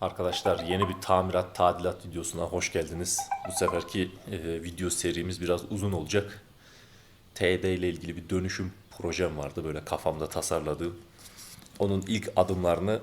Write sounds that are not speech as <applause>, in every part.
Arkadaşlar yeni bir tamirat tadilat videosuna hoş geldiniz. Bu seferki e, video serimiz biraz uzun olacak. TD ile ilgili bir dönüşüm projem vardı böyle kafamda tasarladığım. Onun ilk adımlarını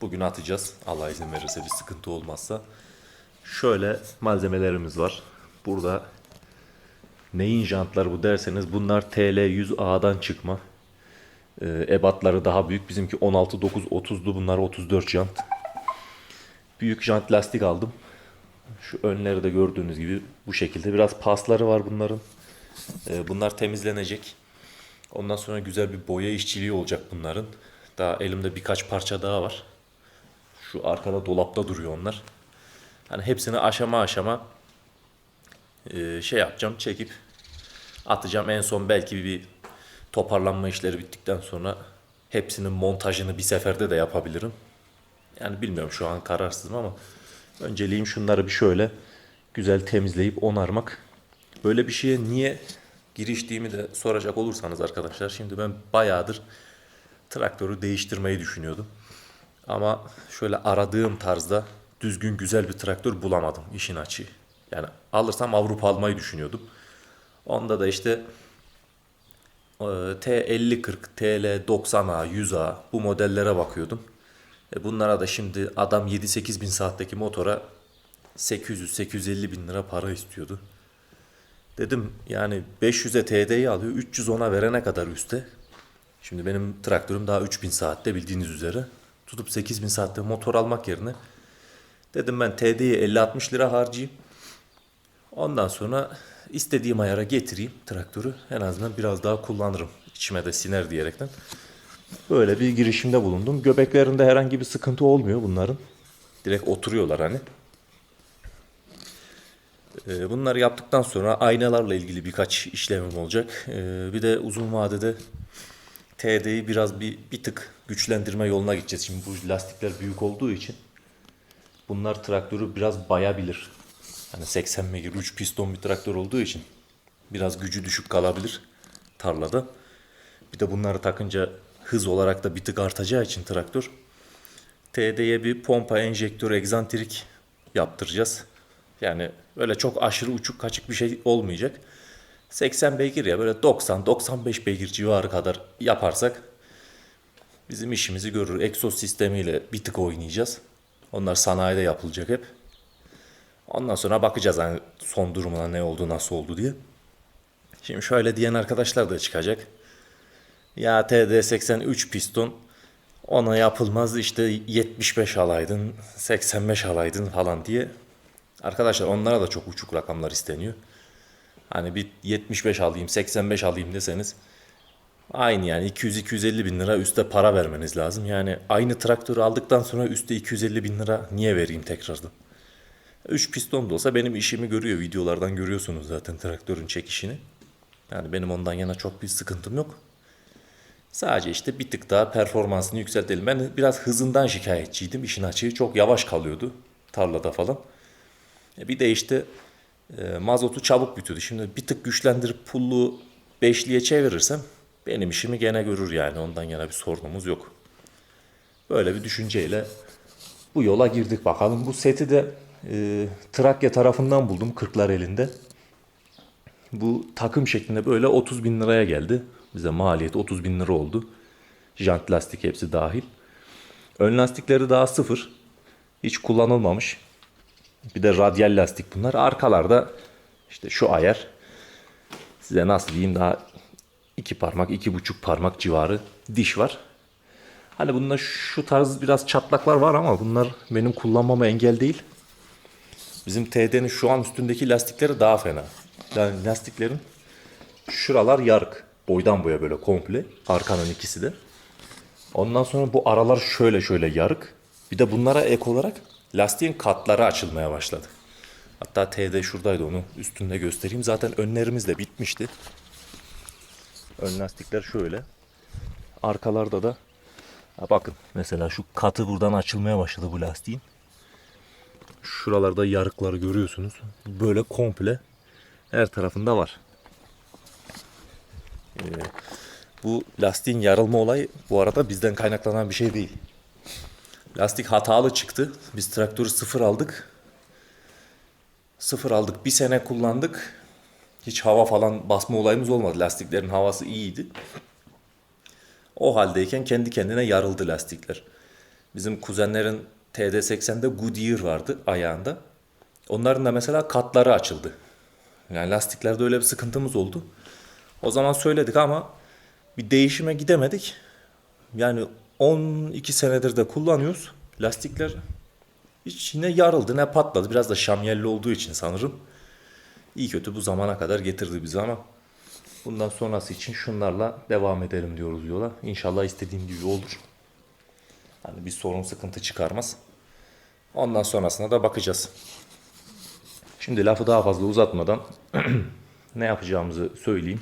bugün atacağız. Allah izin verirse bir sıkıntı olmazsa. Şöyle malzemelerimiz var. Burada neyin jantları bu derseniz bunlar TL100A'dan çıkma. E, ebatları daha büyük. Bizimki 16-9-30'du bunlar 34 jant. Büyük jant lastik aldım. Şu önleri de gördüğünüz gibi bu şekilde. Biraz pasları var bunların. Ee, bunlar temizlenecek. Ondan sonra güzel bir boya işçiliği olacak bunların. Daha elimde birkaç parça daha var. Şu arkada dolapta duruyor onlar. Hani hepsini aşama aşama e, şey yapacağım, çekip atacağım. En son belki bir toparlanma işleri bittikten sonra hepsinin montajını bir seferde de yapabilirim. Yani bilmiyorum şu an kararsızım ama önceliğim şunları bir şöyle güzel temizleyip onarmak. Böyle bir şeye niye giriştiğimi de soracak olursanız arkadaşlar şimdi ben bayağıdır traktörü değiştirmeyi düşünüyordum. Ama şöyle aradığım tarzda düzgün güzel bir traktör bulamadım işin açığı. Yani alırsam Avrupa almayı düşünüyordum. Onda da işte e, T5040, TL90A, 100A bu modellere bakıyordum. E bunlara da şimdi adam 7-8 bin saatteki motora 800-850 bin lira para istiyordu. Dedim yani 500'e TD'yi alıyor 310'a verene kadar üste. Şimdi benim traktörüm daha 3000 saatte bildiğiniz üzere. Tutup 8000 saatte motor almak yerine dedim ben TD'ye 50-60 lira harcayayım. Ondan sonra istediğim ayara getireyim traktörü. En azından biraz daha kullanırım. İçime de siner diyerekten. Böyle bir girişimde bulundum. Göbeklerinde herhangi bir sıkıntı olmuyor bunların. Direkt oturuyorlar hani. Ee, Bunları yaptıktan sonra aynalarla ilgili birkaç işlemim olacak. Ee, Bir de uzun vadede TD'yi biraz bir, bir tık güçlendirme yoluna gideceğiz. Şimdi bu lastikler büyük olduğu için bunlar traktörü biraz bayabilir. Hani 80 beygir 3 piston bir traktör olduğu için biraz gücü düşük kalabilir tarlada. Bir de bunları takınca hız olarak da bir tık artacağı için traktör TD'ye bir pompa, enjektör, egzantrik yaptıracağız. Yani öyle çok aşırı uçuk kaçık bir şey olmayacak. 80 beygir ya böyle 90-95 beygir civarı kadar yaparsak bizim işimizi görür. Egzoz sistemiyle bir tık oynayacağız. Onlar sanayide yapılacak hep. Ondan sonra bakacağız hani son durumuna ne oldu nasıl oldu diye. Şimdi şöyle diyen arkadaşlar da çıkacak. Ya TD83 piston ona yapılmaz işte 75 alaydın 85 alaydın falan diye. Arkadaşlar onlara da çok uçuk rakamlar isteniyor. Hani bir 75 alayım 85 alayım deseniz aynı yani 200-250 bin lira üste para vermeniz lazım. Yani aynı traktörü aldıktan sonra üste 250 bin lira niye vereyim tekrardan? 3 piston da olsa benim işimi görüyor. Videolardan görüyorsunuz zaten traktörün çekişini. Yani benim ondan yana çok bir sıkıntım yok. Sadece işte bir tık daha performansını yükseltelim. Ben biraz hızından şikayetçiydim. İşin açığı çok yavaş kalıyordu tarlada falan. E bir de işte e, mazotu çabuk bitiyordu. Şimdi bir tık güçlendirip pullu beşliye çevirirsem benim işimi gene görür yani. Ondan yana bir sorunumuz yok. Böyle bir düşünceyle bu yola girdik bakalım. Bu seti de e, Trakya tarafından buldum Kırklar elinde. Bu takım şeklinde böyle 30 bin liraya geldi. Bize maliyeti 30 bin lira oldu. Jant lastik hepsi dahil. Ön lastikleri daha sıfır. Hiç kullanılmamış. Bir de radyal lastik bunlar. Arkalarda işte şu ayar. Size nasıl diyeyim daha iki parmak, iki buçuk parmak civarı diş var. Hani bunda şu tarz biraz çatlaklar var ama bunlar benim kullanmama engel değil. Bizim TD'nin şu an üstündeki lastikleri daha fena. Yani lastiklerin şuralar yarık. Boydan boya böyle komple. Arkanın ikisi de. Ondan sonra bu aralar şöyle şöyle yarık. Bir de bunlara ek olarak lastiğin katları açılmaya başladı. Hatta TD şuradaydı onu üstünde göstereyim. Zaten önlerimiz de bitmişti. Ön lastikler şöyle. Arkalarda da ha bakın mesela şu katı buradan açılmaya başladı bu lastiğin. Şuralarda yarıkları görüyorsunuz. Böyle komple her tarafında var. Ee, bu lastiğin yarılma olayı bu arada bizden kaynaklanan bir şey değil. Lastik hatalı çıktı. Biz traktörü sıfır aldık. Sıfır aldık. Bir sene kullandık. Hiç hava falan basma olayımız olmadı. Lastiklerin havası iyiydi. O haldeyken kendi kendine yarıldı lastikler. Bizim kuzenlerin TD80'de Goodyear vardı ayağında. Onların da mesela katları açıldı. Yani lastiklerde öyle bir sıkıntımız oldu. O zaman söyledik ama bir değişime gidemedik. Yani 12 senedir de kullanıyoruz. Lastikler hiç ne yarıldı ne patladı. Biraz da şamyelli olduğu için sanırım. İyi kötü bu zamana kadar getirdi bizi ama bundan sonrası için şunlarla devam edelim diyoruz yola. İnşallah istediğim gibi olur. Hani bir sorun sıkıntı çıkarmaz. Ondan sonrasına da bakacağız. Şimdi lafı daha fazla uzatmadan <clears throat> ne yapacağımızı söyleyeyim.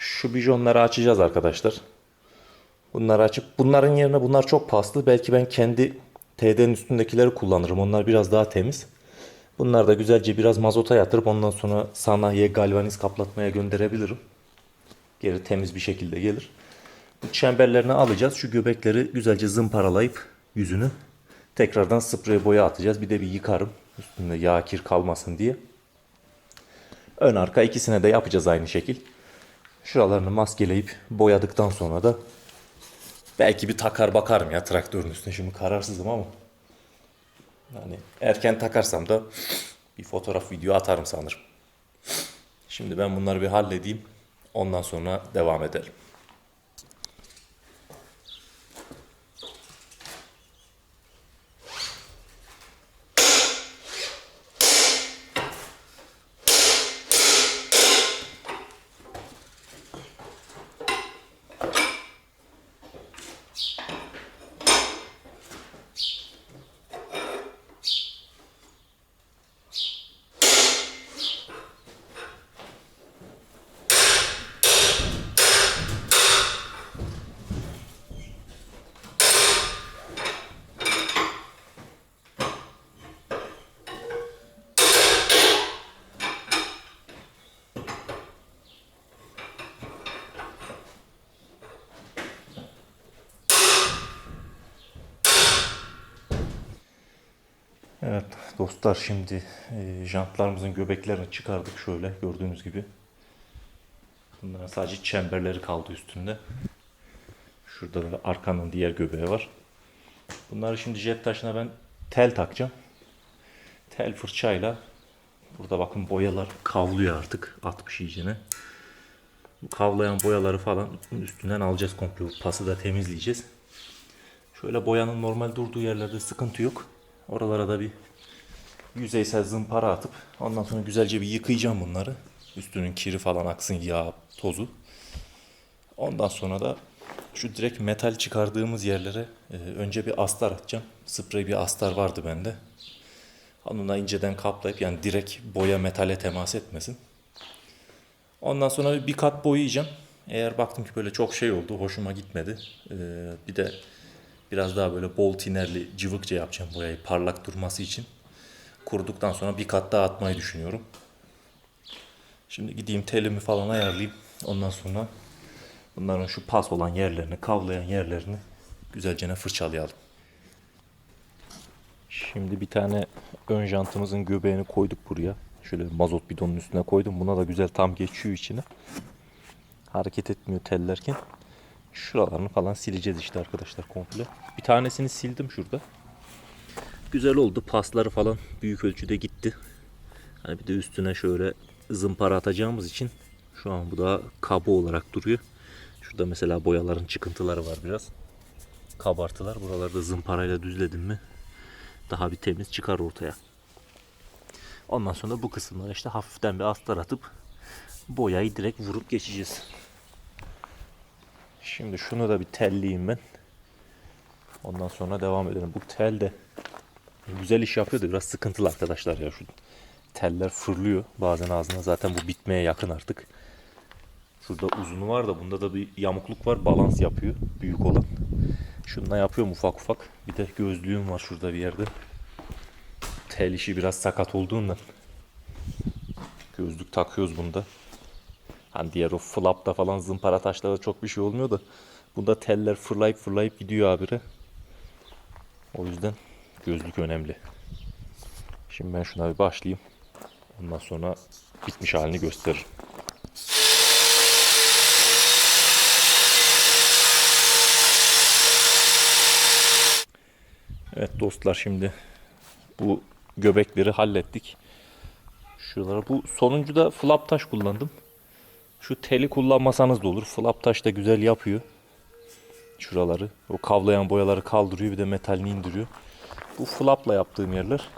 Şu bijonları açacağız arkadaşlar. Bunları açıp bunların yerine bunlar çok paslı. Belki ben kendi TD'nin üstündekileri kullanırım. Onlar biraz daha temiz. Bunları da güzelce biraz mazota yatırıp ondan sonra sanayiye galvaniz kaplatmaya gönderebilirim. Geri temiz bir şekilde gelir. Bu çemberlerini alacağız. Şu göbekleri güzelce zımparalayıp yüzünü tekrardan sprey boya atacağız. Bir de bir yıkarım. Üstünde yağ kir kalmasın diye. Ön arka ikisine de yapacağız aynı şekil. Şuralarını maskeleyip boyadıktan sonra da belki bir takar bakarım ya traktörün üstüne. Şimdi kararsızım ama. Yani erken takarsam da bir fotoğraf video atarım sanırım. Şimdi ben bunları bir halledeyim. Ondan sonra devam edelim. Evet dostlar şimdi e, jantlarımızın göbeklerini çıkardık şöyle gördüğünüz gibi. Bunların sadece çemberleri kaldı üstünde. Şurada da arkanın diğer göbeği var. Bunları şimdi jet taşına ben tel takacağım. Tel fırçayla burada bakın boyalar kavlıyor artık 60 iyicene. Bu kavlayan boyaları falan üstünden alacağız komple. Pası da temizleyeceğiz. Şöyle boyanın normal durduğu yerlerde sıkıntı yok. Oralara da bir yüzeysel zımpara atıp ondan sonra güzelce bir yıkayacağım bunları. Üstünün kiri falan aksın yağ, tozu. Ondan sonra da şu direkt metal çıkardığımız yerlere e, önce bir astar atacağım. Sprey bir astar vardı bende. Onunla inceden kaplayıp yani direkt boya metale temas etmesin. Ondan sonra bir kat boyayacağım. Eğer baktım ki böyle çok şey oldu, hoşuma gitmedi. e, bir de Biraz daha böyle bol tinerli cıvıkça yapacağım boyayı parlak durması için. Kuruduktan sonra bir kat daha atmayı düşünüyorum. Şimdi gideyim telimi falan ayarlayayım. Ondan sonra bunların şu pas olan yerlerini, kavlayan yerlerini güzelce fırçalayalım. Şimdi bir tane ön jantımızın göbeğini koyduk buraya. Şöyle mazot bidonun üstüne koydum. Buna da güzel tam geçiyor içine. Hareket etmiyor tellerken. Şuralarını falan sileceğiz işte arkadaşlar komple. Bir tanesini sildim şurada. Güzel oldu. Pasları falan büyük ölçüde gitti. Hani bir de üstüne şöyle zımpara atacağımız için şu an bu da kaba olarak duruyor. Şurada mesela boyaların çıkıntıları var biraz. Kabartılar. Buraları da zımparayla düzledim mi daha bir temiz çıkar ortaya. Ondan sonra bu kısımlara işte hafiften bir astar atıp boyayı direkt vurup geçeceğiz. Şimdi şunu da bir telleyeyim ben. Ondan sonra devam edelim. Bu tel de güzel iş yapıyor da biraz sıkıntılı arkadaşlar ya. Şu teller fırlıyor bazen ağzına. Zaten bu bitmeye yakın artık. Şurada uzunu var da bunda da bir yamukluk var. Balans yapıyor büyük olan. Şununla yapıyorum ufak ufak. Bir de gözlüğüm var şurada bir yerde. Tel işi biraz sakat olduğundan. Gözlük takıyoruz bunda. Hani diğer o flapta falan zımpara taşlarda çok bir şey olmuyor da bunda teller fırlayıp fırlayıp gidiyor abire. O yüzden gözlük önemli. Şimdi ben şuna bir başlayayım. Ondan sonra bitmiş halini gösteririm. Evet dostlar şimdi bu göbekleri hallettik. Şuralara bu sonuncuda flap taş kullandım. Şu teli kullanmasanız da olur. Flap taş da güzel yapıyor. Şuraları. O kavlayan boyaları kaldırıyor bir de metalini indiriyor. Bu flapla yaptığım yerler.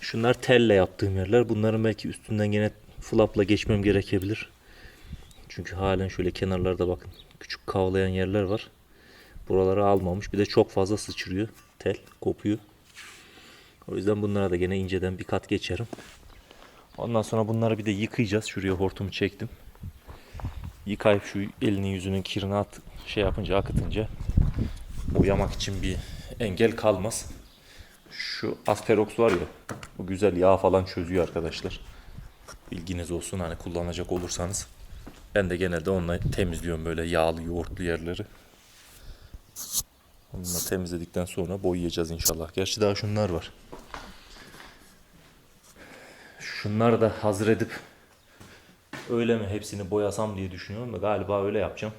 Şunlar telle yaptığım yerler. Bunların belki üstünden gene flapla geçmem gerekebilir. Çünkü halen şöyle kenarlarda bakın küçük kavlayan yerler var. Buraları almamış. Bir de çok fazla sıçrıyor. Tel kopuyor. O yüzden bunlara da gene inceden bir kat geçerim. Ondan sonra bunları bir de yıkayacağız. Şuraya hortumu çektim. Yıkayıp şu elinin yüzünün kirini at, şey yapınca akıtınca boyamak için bir engel kalmaz. Şu asperox var ya bu güzel yağ falan çözüyor arkadaşlar. Bilginiz olsun hani kullanacak olursanız. Ben de genelde onunla temizliyorum böyle yağlı yoğurtlu yerleri. Onunla temizledikten sonra boyayacağız inşallah. Gerçi daha şunlar var. Şunları da hazır edip öyle mi hepsini boyasam diye düşünüyorum da galiba öyle yapacağım.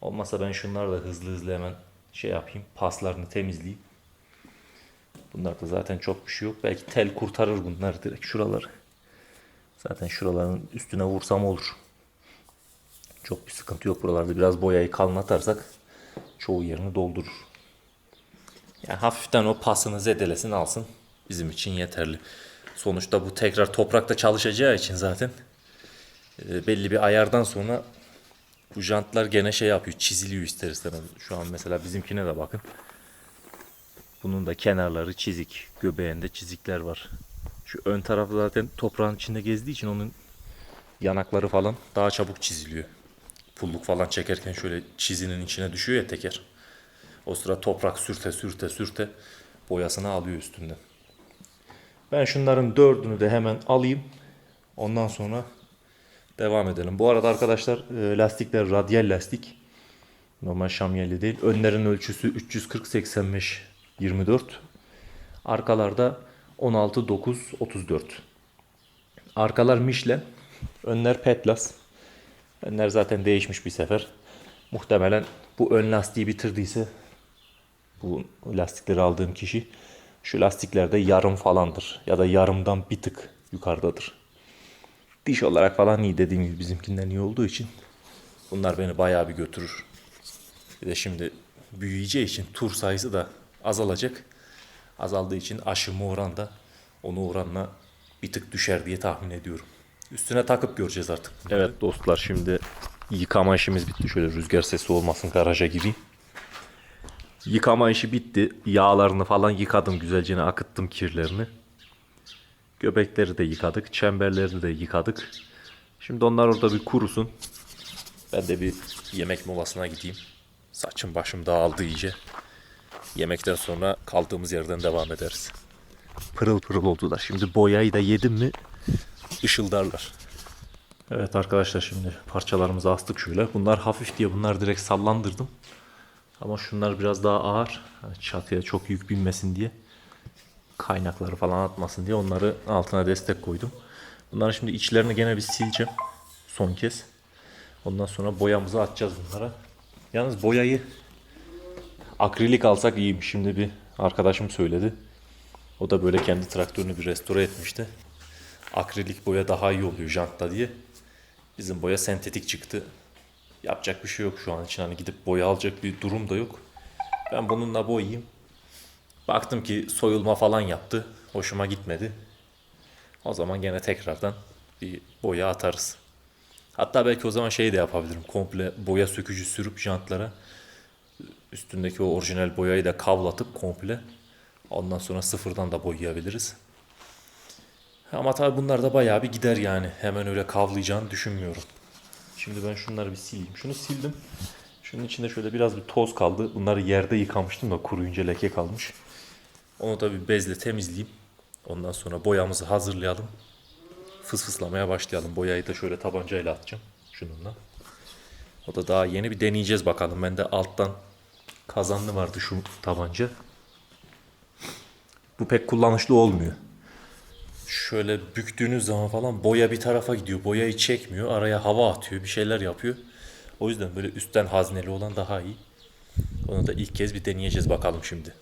Olmasa ben şunları da hızlı hızlı hemen şey yapayım. Paslarını temizleyeyim. Bunlarda zaten çok bir şey yok. Belki tel kurtarır bunları direkt şuraları. Zaten şuraların üstüne vursam olur. Çok bir sıkıntı yok buralarda. Biraz boyayı kalınlatarsak çoğu yerini doldurur. Yani hafiften o pasını zedelesin alsın. Bizim için yeterli. Sonuçta bu tekrar toprakta çalışacağı için zaten e, belli bir ayardan sonra bu jantlar gene şey yapıyor. Çiziliyor ister istemez. Şu an mesela bizimkine de bakın. Bunun da kenarları çizik. Göbeğinde çizikler var. Şu ön tarafı zaten toprağın içinde gezdiği için onun yanakları falan daha çabuk çiziliyor. Pulluk falan çekerken şöyle çizinin içine düşüyor ya teker. O sıra toprak sürte sürte sürte boyasını alıyor üstünden. Ben şunların dördünü de hemen alayım. Ondan sonra devam edelim. Bu arada arkadaşlar e, lastikler radyal lastik. Normal şamyeli değil. Önlerin ölçüsü 340 85 24. Arkalarda 16 9 34. Arkalar Michelin. Önler Petlas. Önler zaten değişmiş bir sefer. Muhtemelen bu ön lastiği bitirdiyse bu lastikleri aldığım kişi şu lastiklerde yarım falandır. Ya da yarımdan bir tık yukarıdadır. Diş olarak falan iyi dediğim gibi bizimkinden iyi olduğu için bunlar beni bayağı bir götürür. Bir de şimdi büyüyeceği için tur sayısı da azalacak. Azaldığı için aşımı oran da onu oranla bir tık düşer diye tahmin ediyorum. Üstüne takıp göreceğiz artık. Evet dostlar şimdi yıkama işimiz bitti. Şöyle rüzgar sesi olmasın garaja gireyim. Yıkama işi bitti. Yağlarını falan yıkadım güzelce akıttım kirlerini. Göbekleri de yıkadık. Çemberleri de yıkadık. Şimdi onlar orada bir kurusun. Ben de bir yemek molasına gideyim. Saçım başım dağıldı iyice. Yemekten sonra kaldığımız yerden devam ederiz. Pırıl pırıl oldular. Şimdi boyayı da yedim mi ışıldarlar. Evet arkadaşlar şimdi parçalarımızı astık şöyle. Bunlar hafif diye bunlar direkt sallandırdım. Ama şunlar biraz daha ağır. Hani çatıya çok yük binmesin diye. Kaynakları falan atmasın diye onları altına destek koydum. Bunların şimdi içlerini gene bir sileceğim. Son kez. Ondan sonra boyamızı atacağız bunlara. Yalnız boyayı akrilik alsak iyiymiş. Şimdi bir arkadaşım söyledi. O da böyle kendi traktörünü bir restore etmişti. Akrilik boya daha iyi oluyor jantta diye. Bizim boya sentetik çıktı. Yapacak bir şey yok şu an için. Hani gidip boya alacak bir durum da yok. Ben bununla boyayayım. Baktım ki soyulma falan yaptı. Hoşuma gitmedi. O zaman gene tekrardan bir boya atarız. Hatta belki o zaman şey de yapabilirim. Komple boya sökücü sürüp jantlara üstündeki o orijinal boyayı da kavlatıp komple ondan sonra sıfırdan da boyayabiliriz. Ama tabii bunlar da bayağı bir gider yani. Hemen öyle kavlayacağını düşünmüyorum. Şimdi ben şunları bir sileyim. Şunu sildim. Şunun içinde şöyle biraz bir toz kaldı. Bunları yerde yıkamıştım da kuruyunca leke kalmış. Onu da bir bezle temizleyeyim. Ondan sonra boyamızı hazırlayalım. Fısfıslamaya başlayalım. Boyayı da şöyle tabancayla atacağım. Şununla. O da daha yeni bir deneyeceğiz bakalım. Ben de alttan kazanlı vardı şu tabanca. Bu pek kullanışlı olmuyor. Şöyle büktüğünüz zaman falan boya bir tarafa gidiyor. Boyayı çekmiyor. Araya hava atıyor. Bir şeyler yapıyor. O yüzden böyle üstten hazneli olan daha iyi. Onu da ilk kez bir deneyeceğiz bakalım şimdi.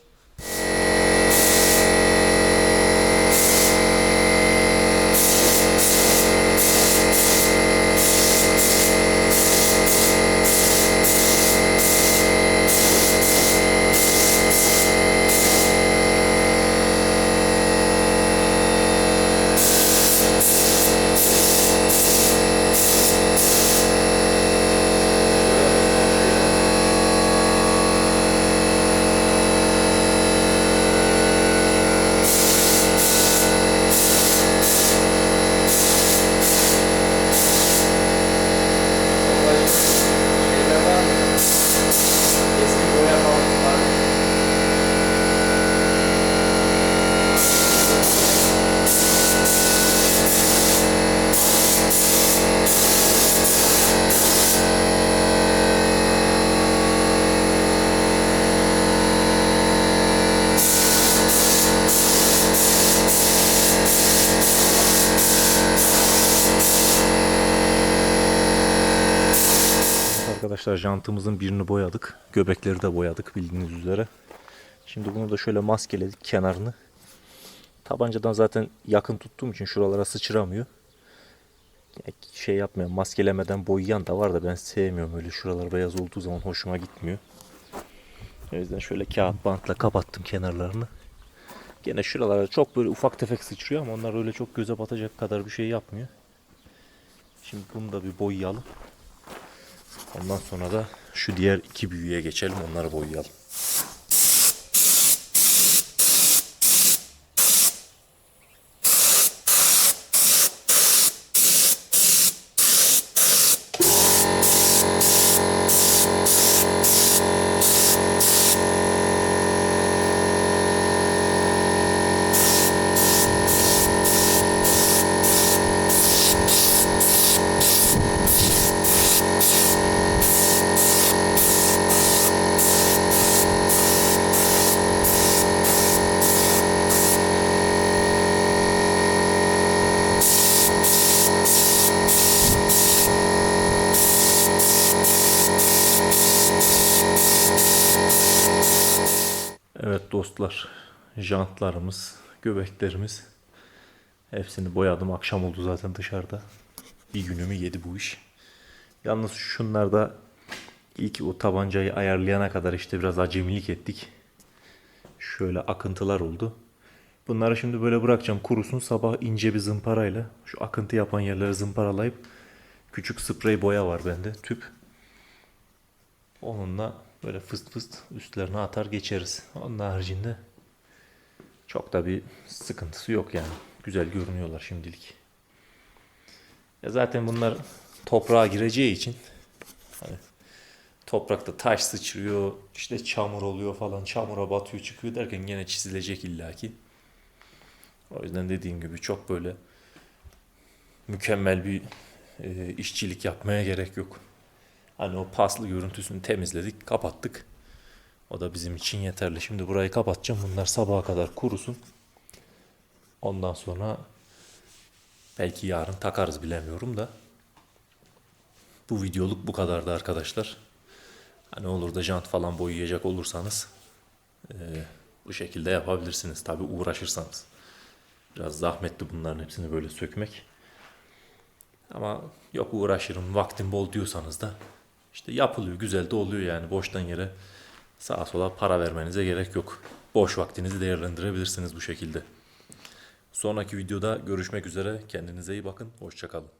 Arkadaşlar jantımızın birini boyadık. Göbekleri de boyadık bildiğiniz üzere. Şimdi bunu da şöyle maskeledik kenarını. Tabancadan zaten yakın tuttuğum için şuralara sıçramıyor. Şey yapmayan, maskelemeden boyayan da var da ben sevmiyorum öyle şuralar beyaz olduğu zaman hoşuma gitmiyor. O yüzden şöyle kağıt bantla kapattım kenarlarını. Gene şuralara çok böyle ufak tefek sıçrıyor ama onlar öyle çok göze batacak kadar bir şey yapmıyor. Şimdi bunu da bir boyayalım. Ondan sonra da şu diğer iki büyüye geçelim onları boyayalım. Dostlar, jantlarımız, göbeklerimiz hepsini boyadım. Akşam oldu zaten dışarıda. Bir günümü yedi bu iş. Yalnız şunlarda ilk o tabancayı ayarlayana kadar işte biraz acemilik ettik. Şöyle akıntılar oldu. Bunları şimdi böyle bırakacağım kurusun. Sabah ince bir zımparayla şu akıntı yapan yerleri zımparalayıp küçük sprey boya var bende tüp. Onunla böyle fıst fıst üstlerine atar geçeriz. Onun haricinde çok da bir sıkıntısı yok yani. Güzel görünüyorlar şimdilik. Ya zaten bunlar toprağa gireceği için hani toprakta taş sıçrıyor, işte çamur oluyor falan, çamura batıyor çıkıyor derken gene çizilecek illaki. O yüzden dediğim gibi çok böyle mükemmel bir e, işçilik yapmaya gerek yok. Hani o paslı görüntüsünü temizledik, kapattık. O da bizim için yeterli. Şimdi burayı kapatacağım. Bunlar sabaha kadar kurusun. Ondan sonra belki yarın takarız bilemiyorum da. Bu videoluk bu kadardı arkadaşlar. Hani olur da jant falan boyayacak olursanız eee, bu şekilde yapabilirsiniz. Tabi uğraşırsanız. Biraz zahmetli bunların hepsini böyle sökmek. Ama yok uğraşırım vaktim bol diyorsanız da işte yapılıyor güzel de oluyor yani boştan yere sağa sola para vermenize gerek yok. Boş vaktinizi değerlendirebilirsiniz bu şekilde. Sonraki videoda görüşmek üzere. Kendinize iyi bakın. Hoşçakalın.